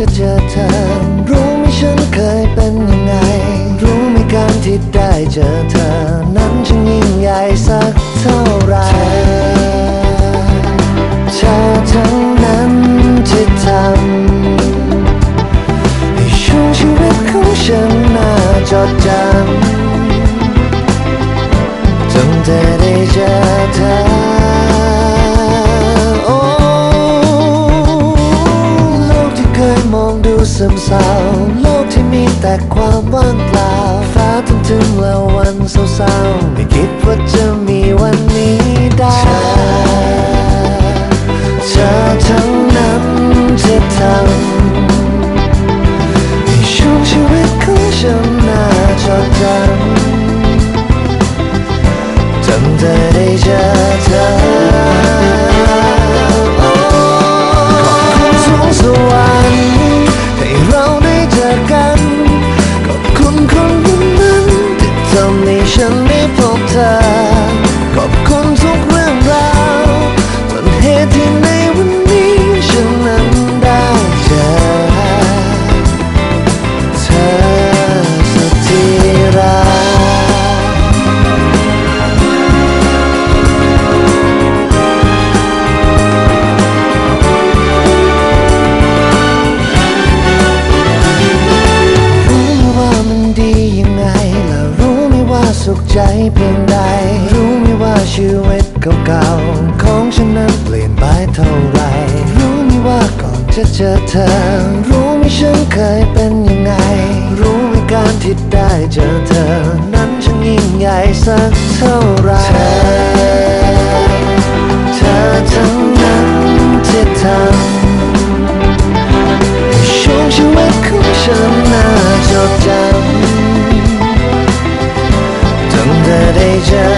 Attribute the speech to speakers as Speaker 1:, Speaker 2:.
Speaker 1: จะเจอเธอ รู้ไหมฉันเคยเป็นยังไง รู้ไหมการที่ได้เจอเธอ ซึมเศร้าโลกที่มีแต่ความว่างเปล่าฟ้าทึมทึแล้ววันเศร้าๆไม่คิดว่าจะมีวันนี้ได้ emotions ที่ได้เจอเธอ นั้นช่างยิ่งใหญ่สักเท่าไรเธอเธอทั้งนั้นที่ทำช่วงชีวิตของฉันน่าจดจำตั้งแต่ได้เจอ